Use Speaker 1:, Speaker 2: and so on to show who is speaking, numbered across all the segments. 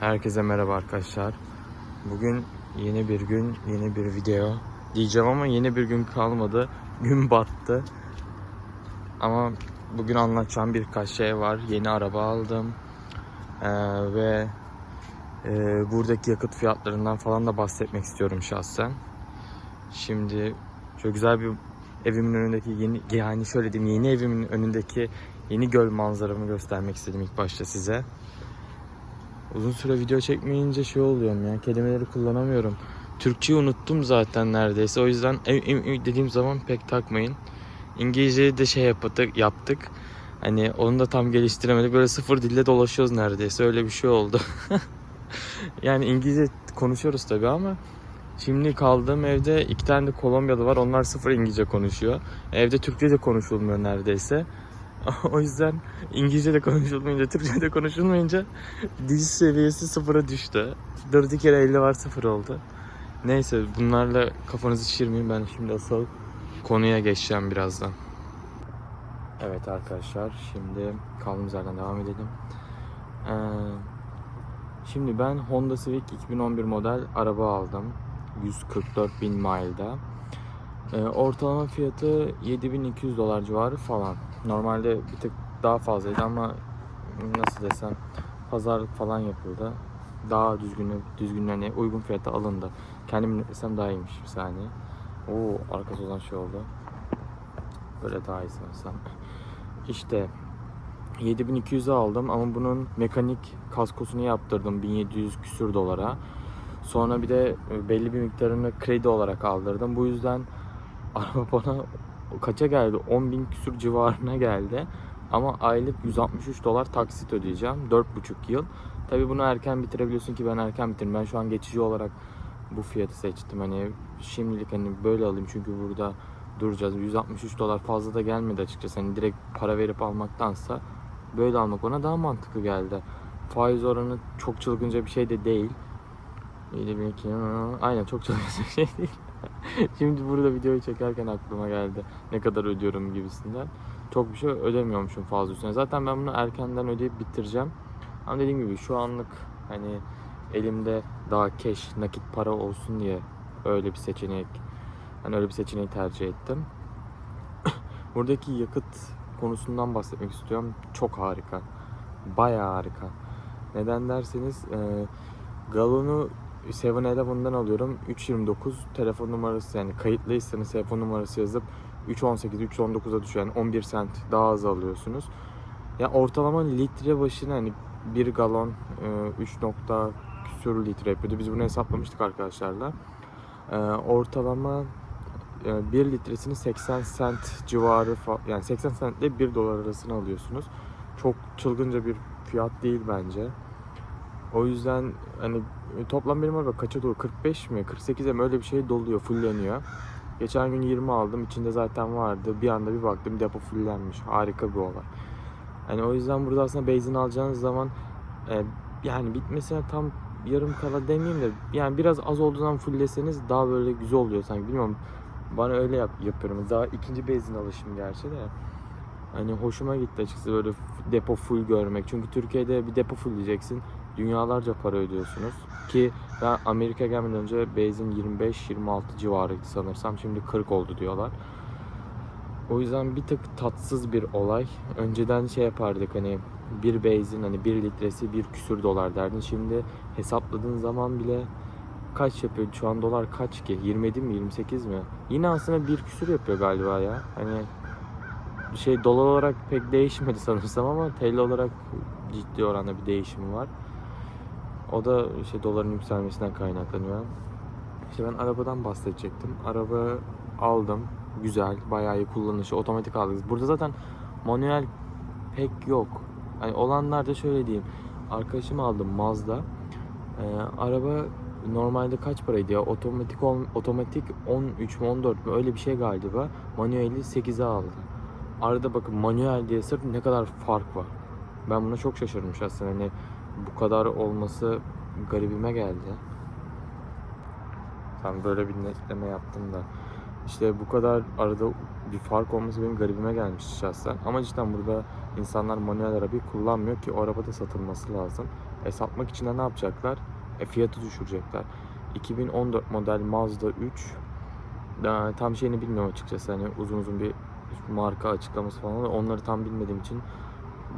Speaker 1: Herkese merhaba arkadaşlar. Bugün yeni bir gün, yeni bir video diyeceğim ama yeni bir gün kalmadı. Gün battı. Ama bugün anlatacağım birkaç şey var. Yeni araba aldım. Ee, ve e, buradaki yakıt fiyatlarından falan da bahsetmek istiyorum şahsen. Şimdi çok güzel bir evimin önündeki yeni yani şöyle diyeyim yeni evimin önündeki yeni göl manzaramı göstermek istedim ilk başta size. Uzun süre video çekmeyince şey oluyorum ya kelimeleri kullanamıyorum. Türkçeyi unuttum zaten neredeyse. O yüzden dediğim zaman pek takmayın. İngilizceyi de şey yaptık, yaptık. Hani onu da tam geliştiremedik. Böyle sıfır dille dolaşıyoruz neredeyse. Öyle bir şey oldu. yani İngilizce konuşuyoruz tabii ama şimdi kaldığım evde iki tane de Kolombiyalı var. Onlar sıfır İngilizce konuşuyor. Evde Türkçe de konuşulmuyor neredeyse. O yüzden İngilizce de konuşulmayınca, Türkçe de konuşulmayınca dil seviyesi sıfıra düştü. Dördü kere 50 var sıfır oldu. Neyse bunlarla kafanızı şişirmeyin. Ben şimdi asıl konuya geçeceğim birazdan. Evet arkadaşlar şimdi kaldığımız yerden devam edelim. Ee, şimdi ben Honda Civic 2011 model araba aldım. 144 bin mile'da. Ee, ortalama fiyatı 7200 dolar civarı falan. Normalde bir tık daha fazlaydı ama nasıl desem pazarlık falan yapıldı. Daha düzgün düzgün hani uygun fiyata alındı. Kendim desem daha iyiymiş bir saniye. Oo arkası olan şey oldu. Böyle daha iyi sanırsam. İşte 7200'e aldım ama bunun mekanik kaskosunu yaptırdım 1700 küsür dolara. Sonra bir de belli bir miktarını kredi olarak aldırdım. Bu yüzden araba bana kaça geldi? 10 bin küsür civarına geldi. Ama aylık 163 dolar taksit ödeyeceğim. 4,5 yıl. Tabi bunu erken bitirebiliyorsun ki ben erken bitirdim. Ben şu an geçici olarak bu fiyatı seçtim. Hani şimdilik hani böyle alayım çünkü burada duracağız. 163 dolar fazla da gelmedi açıkçası. Hani direkt para verip almaktansa böyle almak bana daha mantıklı geldi. Faiz oranı çok çılgınca bir şey de değil. 7200 aynen çok çılgınca bir şey değil. Şimdi burada videoyu çekerken aklıma geldi. Ne kadar ödüyorum gibisinden. Çok bir şey ödemiyormuşum fazla üstüne. Zaten ben bunu erkenden ödeyip bitireceğim. Ama dediğim gibi şu anlık hani elimde daha cash, nakit para olsun diye öyle bir seçenek hani öyle bir seçeneği tercih ettim. Buradaki yakıt konusundan bahsetmek istiyorum. Çok harika. Bayağı harika. Neden derseniz e, galonu 7-Eleven'dan alıyorum. 3.29 telefon numarası yani kayıtlıysanız telefon numarası yazıp 3.18 3.19'a düşüyor. Yani 11 sent daha az alıyorsunuz. Ya ortalama litre başına hani bir galon e, 3 nokta küsur litre yapıyordu. Biz bunu hesaplamıştık arkadaşlarla. E, ortalama e, 1 litresini 80 sent civarı yani 80 sent ile 1 dolar arasını alıyorsunuz. Çok çılgınca bir fiyat değil bence. O yüzden hani toplam benim araba kaça dolu? 45 mi? 48'e mi? Öyle bir şey doluyor, fulleniyor. Geçen gün 20 aldım. içinde zaten vardı. Bir anda bir baktım depo fullenmiş. Harika bir olay. Hani o yüzden burada aslında benzin alacağınız zaman e, yani bitmesine tam yarım kala demeyeyim de yani biraz az olduğundan fullleseniz daha böyle güzel oluyor sanki. Bilmiyorum. Bana öyle yap, yapıyorum. Daha ikinci benzin alışım gerçi de. Hani hoşuma gitti açıkçası böyle depo full görmek. Çünkü Türkiye'de bir depo full diyeceksin. Dünyalarca para ödüyorsunuz. Ki ben Amerika gelmeden önce benzin 25-26 civarıydı sanırsam. Şimdi 40 oldu diyorlar. O yüzden bir tık tatsız bir olay. Önceden şey yapardık hani bir benzin hani bir litresi bir küsür dolar derdin. Şimdi hesapladığın zaman bile kaç yapıyor? Şu an dolar kaç ki? 27 mi 28 mi? Yine aslında bir küsür yapıyor galiba ya. Hani şey dolar olarak pek değişmedi sanırsam ama TL olarak ciddi oranda bir değişim var. O da işte doların yükselmesinden kaynaklanıyor. İşte ben arabadan bahsedecektim. Araba aldım. Güzel, bayağı iyi kullanışı. Otomatik aldık. Burada zaten manuel pek yok. Hani olanlar da şöyle diyeyim. Arkadaşım aldım Mazda. Ee, araba normalde kaç paraydı ya? Otomatik ol- otomatik 13 mi 14 mi öyle bir şey galiba. Manueli 8'e aldı. Arada bakın manuel diye sırf ne kadar fark var. Ben buna çok şaşırdım şahsen. Hani bu kadar olması garibime geldi. Tam böyle bir netleme yaptım da. İşte bu kadar arada bir fark olması benim garibime gelmiş şahsen. Ama cidden burada insanlar manuel arabayı kullanmıyor ki o araba da satılması lazım. E, satmak için de ne yapacaklar? E, fiyatı düşürecekler. 2014 model Mazda 3 e, tam şeyini bilmiyorum açıkçası. Hani uzun uzun bir marka açıklaması falan. Onları tam bilmediğim için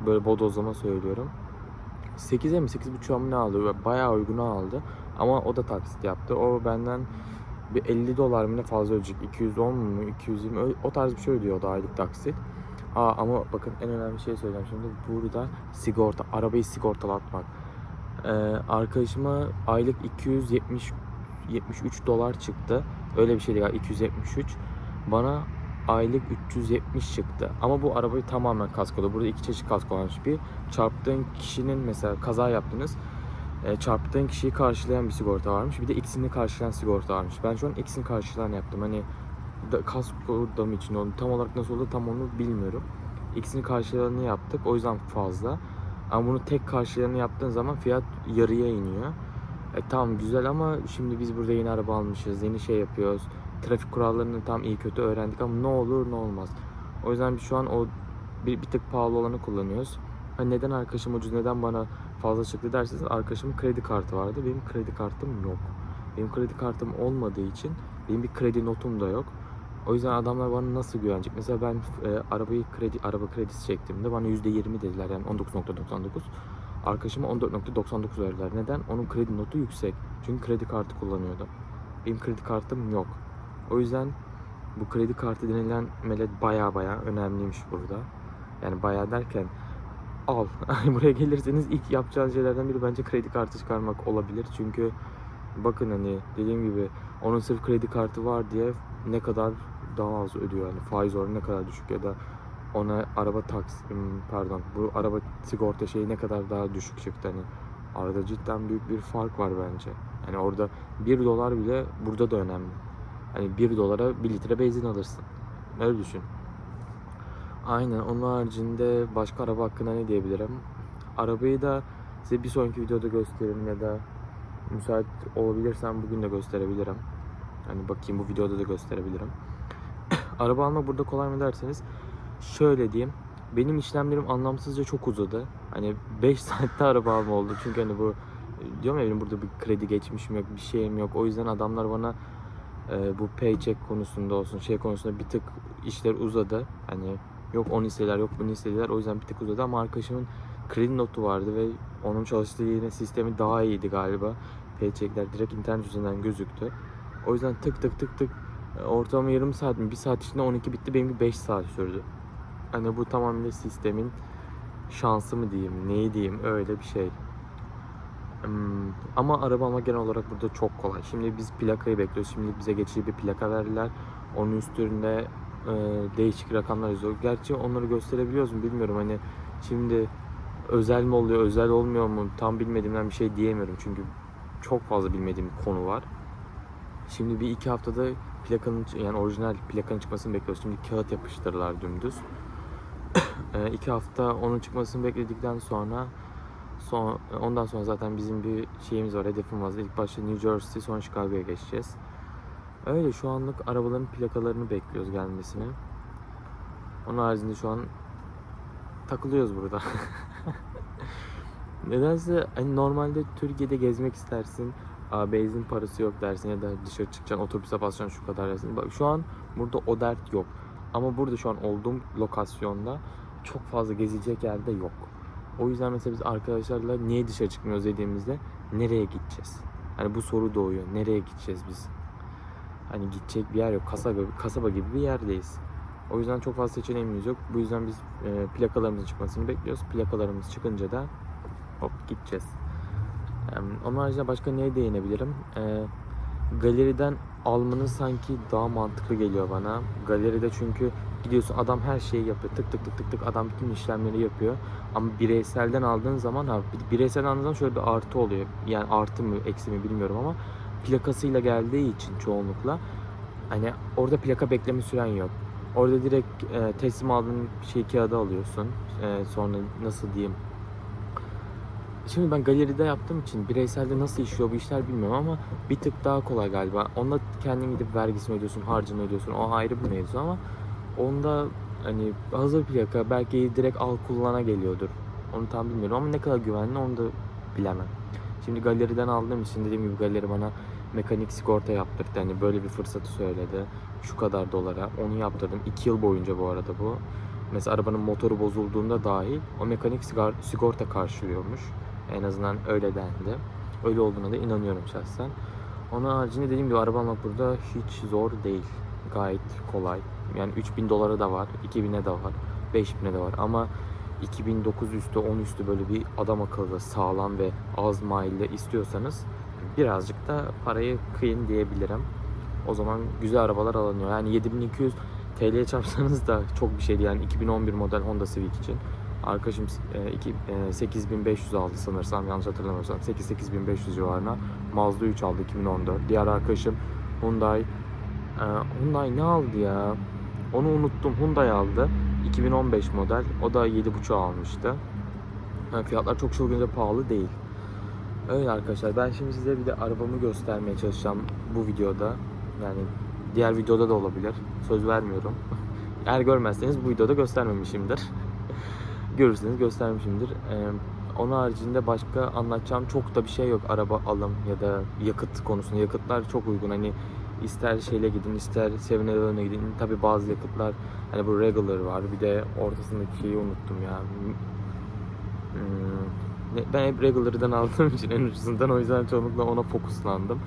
Speaker 1: böyle bodozlama söylüyorum. 8'e mi 8.5'a mı ne aldı? Bayağı uyguna aldı. Ama o da taksit yaptı. O benden bir 50 dolar mı ne fazla ödeyecek? 210 mu 220 Ö- o tarz bir şey ödüyor o da aylık taksit. Aa, ama bakın en önemli şey söyleyeceğim şimdi. Burada sigorta, arabayı sigortalatmak. Ee, arkadaşıma aylık 270 73 dolar çıktı. Öyle bir şeydi galiba 273. Bana aylık 370 çıktı. Ama bu arabayı tamamen kaskolu. Burada iki çeşit kasko varmış. Bir çarptığın kişinin mesela kaza yaptınız. E, çarptığın kişiyi karşılayan bir sigorta varmış. Bir de ikisini karşılayan sigorta varmış. Ben şu an ikisini karşılayan yaptım. Hani da, kasko da mı için oldu? Tam olarak nasıl oldu tam onu bilmiyorum. İkisini karşılayanı yaptık. O yüzden fazla. Ama bunu tek karşılayanı yaptığın zaman fiyat yarıya iniyor. E tamam güzel ama şimdi biz burada yeni araba almışız. Yeni şey yapıyoruz. Trafik kurallarını tam iyi kötü öğrendik ama ne olur ne olmaz. O yüzden şu an o bir, bir tık pahalı olanı kullanıyoruz. Hani neden arkadaşım ucuz, neden bana fazla çıktı derseniz arkadaşımın kredi kartı vardı. Benim kredi kartım yok. Benim kredi kartım olmadığı için benim bir kredi notum da yok. O yüzden adamlar bana nasıl güvenecek? Mesela ben e, arabayı kredi araba kredisi çektiğimde bana %20 dediler yani 19.99. Arkadaşıma 14.99 verdiler. Neden? Onun kredi notu yüksek. Çünkü kredi kartı kullanıyordu. Benim kredi kartım yok. O yüzden bu kredi kartı denilen melet baya baya önemliymiş burada. Yani baya derken al. Buraya gelirseniz ilk yapacağınız şeylerden biri bence kredi kartı çıkarmak olabilir. Çünkü bakın hani dediğim gibi onun sırf kredi kartı var diye ne kadar daha az ödüyor yani faiz oranı ne kadar düşük ya da ona araba taksi hmm, pardon bu araba sigorta şeyi ne kadar daha düşük çıktı hani arada cidden büyük bir fark var bence. Yani orada 1 dolar bile burada da önemli. Hani 1 dolara 1 litre benzin alırsın. Öyle düşün. Aynen. Onun haricinde başka araba hakkında ne diyebilirim? Arabayı da size bir sonraki videoda gösteririm ya da müsait olabilirsem bugün de gösterebilirim. Hani bakayım bu videoda da gösterebilirim. Araba almak burada kolay mı derseniz şöyle diyeyim. Benim işlemlerim anlamsızca çok uzadı. Hani 5 saatte araba alma oldu. Çünkü hani bu diyorum ya benim burada bir kredi geçmişim yok, bir şeyim yok. O yüzden adamlar bana e, bu paycheck konusunda olsun, şey konusunda bir tık işler uzadı. Hani yok onu istediler, yok bunu istediler. O yüzden bir tık uzadı ama arkadaşımın kredi notu vardı ve onun çalıştığı yine sistemi daha iyiydi galiba. Paycheckler direkt internet üzerinden gözüktü. O yüzden tık tık tık tık e, ortalama yarım saat mi, bir saat içinde 12 bitti. Benimki 5 saat sürdü. Hani bu tamamen sistemin şansı mı diyeyim, neyi diyeyim öyle bir şey. Hmm, ama araba almak genel olarak burada çok kolay. Şimdi biz plakayı bekliyoruz. Şimdi bize geçici bir plaka verdiler. Onun üstünde e, değişik rakamlar yazıyor. Gerçi onları gösterebiliyoruz mu bilmiyorum. Hani şimdi özel mi oluyor, özel olmuyor mu tam bilmediğimden bir şey diyemiyorum. Çünkü çok fazla bilmediğim bir konu var. Şimdi bir iki haftada plakanın yani orijinal plakanın çıkmasını bekliyoruz. Şimdi kağıt yapıştırırlar dümdüz. e, iki hafta onun çıkmasını bekledikten sonra son, ondan sonra zaten bizim bir şeyimiz var, hedefim var. İlk başta New Jersey, sonra Chicago'ya geçeceğiz. Öyle şu anlık arabaların plakalarını bekliyoruz gelmesini. Onun haricinde şu an takılıyoruz burada. Nedense hani normalde Türkiye'de gezmek istersin. Aa, benzin parası yok dersin ya da dışarı çıkacaksın otobüse basacaksın şu kadar dersin. Bak şu an burada o dert yok. Ama burada şu an olduğum lokasyonda çok fazla gezilecek yerde yok. O yüzden mesela biz arkadaşlarla niye dışarı çıkmıyoruz dediğimizde nereye gideceğiz? Hani bu soru doğuyor. Nereye gideceğiz biz? Hani gidecek bir yer yok. Kasaba, kasaba gibi bir yerdeyiz. O yüzden çok fazla seçeneğimiz yok. Bu yüzden biz e, plakalarımızın çıkmasını bekliyoruz. Plakalarımız çıkınca da hop gideceğiz. E, onun haricinde başka neye değinebilirim? E, galeriden almanın sanki daha mantıklı geliyor bana. Galeride çünkü gidiyorsun adam her şeyi yapıyor. Tık tık tık tık tık adam bütün işlemleri yapıyor. Ama bireyselden aldığın zaman abi bireyselden aldığın zaman şöyle bir artı oluyor. Yani artı mı eksi mi bilmiyorum ama plakasıyla geldiği için çoğunlukla hani orada plaka bekleme süren yok. Orada direkt e, teslim aldığın şey kağıdı alıyorsun. E, sonra nasıl diyeyim Şimdi ben galeride yaptığım için bireyselde nasıl işliyor bu işler bilmiyorum ama bir tık daha kolay galiba. Onda kendin gidip vergisini ödüyorsun, harcını ödüyorsun. O ayrı bir mevzu ama onda hani hazır plaka belki direkt al kullana geliyordur. Onu tam bilmiyorum ama ne kadar güvenli onu da bilemem. Şimdi galeriden aldığım için dediğim gibi galeri bana mekanik sigorta yaptırdı. Hani böyle bir fırsatı söyledi. Şu kadar dolara. Onu yaptırdım. 2 yıl boyunca bu arada bu. Mesela arabanın motoru bozulduğunda dahil o mekanik sigar- sigorta karşılıyormuş. En azından öyle dendi. Öyle olduğuna da inanıyorum şahsen. Onun haricinde dediğim gibi araba almak burada hiç zor değil. Gayet kolay. Yani 3000 dolara da var, 2000'e de var, 5000'e de var ama 2009 üstü 10 üstü böyle bir adam akıllı sağlam ve az maille istiyorsanız birazcık da parayı kıyın diyebilirim. O zaman güzel arabalar alınıyor. Yani 7200 TL'ye çarpsanız da çok bir şeydi yani 2011 model Honda Civic için. Arkadaşım e, iki- e, 8500 aldı sanırsam yanlış hatırlamıyorsam 8-8500 civarına Mazda 3 aldı 2014. Diğer arkadaşım Hyundai e, Hyundai ne aldı ya? Onu unuttum. Hyundai aldı. 2015 model. O da 7.5 almıştı. Yani fiyatlar çok çılgınca pahalı değil. Öyle arkadaşlar. Ben şimdi size bir de arabamı göstermeye çalışacağım bu videoda. Yani diğer videoda da olabilir. Söz vermiyorum. Eğer görmezseniz bu videoda göstermemişimdir. Görürseniz göstermişimdir. Ee, onun haricinde başka anlatacağım çok da bir şey yok. Araba alım ya da yakıt konusunda. Yakıtlar çok uygun. Hani ister şeyle gidin ister 7-Eleven'e gidin. Tabi bazı yakıtlar hani bu regular var. Bir de ortasındaki şeyi unuttum ya. Hmm, ben hep regular'dan aldığım için en ucuzundan o yüzden çoğunlukla ona fokuslandım.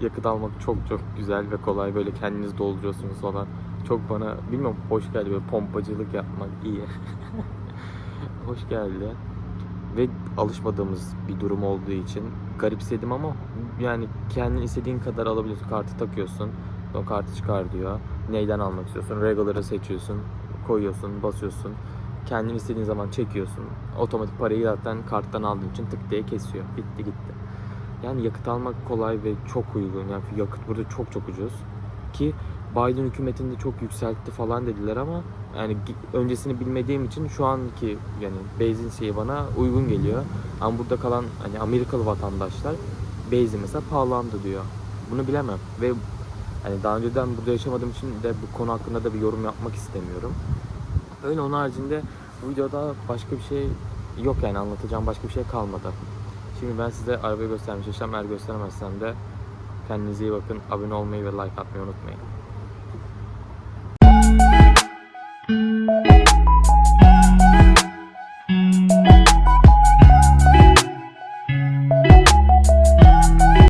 Speaker 1: Yakıt almak çok çok güzel ve kolay böyle kendiniz dolduruyorsunuz falan. Çok bana bilmiyorum hoş geldi böyle pompacılık yapmak iyi. hoş geldi. Ve alışmadığımız bir durum olduğu için garipsedim ama yani kendin istediğin kadar alabiliyorsun. Kartı takıyorsun. O kartı çıkar diyor. Neyden almak istiyorsun? Regular'ı seçiyorsun. Koyuyorsun, basıyorsun. Kendin istediğin zaman çekiyorsun. Otomatik parayı zaten karttan aldığın için tık diye kesiyor. Bitti gitti. Yani yakıt almak kolay ve çok uygun. Yani yakıt burada çok çok ucuz. Ki Biden hükümetinde çok yükseltti falan dediler ama yani öncesini bilmediğim için şu anki yani benzin şeyi bana uygun geliyor. Ama burada kalan hani Amerikalı vatandaşlar benzin mesela pahalandı diyor. Bunu bilemem ve hani daha önceden burada yaşamadığım için de bu konu hakkında da bir yorum yapmak istemiyorum. Öyle onun haricinde bu videoda başka bir şey yok yani anlatacağım başka bir şey kalmadı. Şimdi ben size arabayı göstermeye çalışacağım. Eğer gösteremezsem de kendinize iyi bakın. Abone olmayı ve like atmayı unutmayın.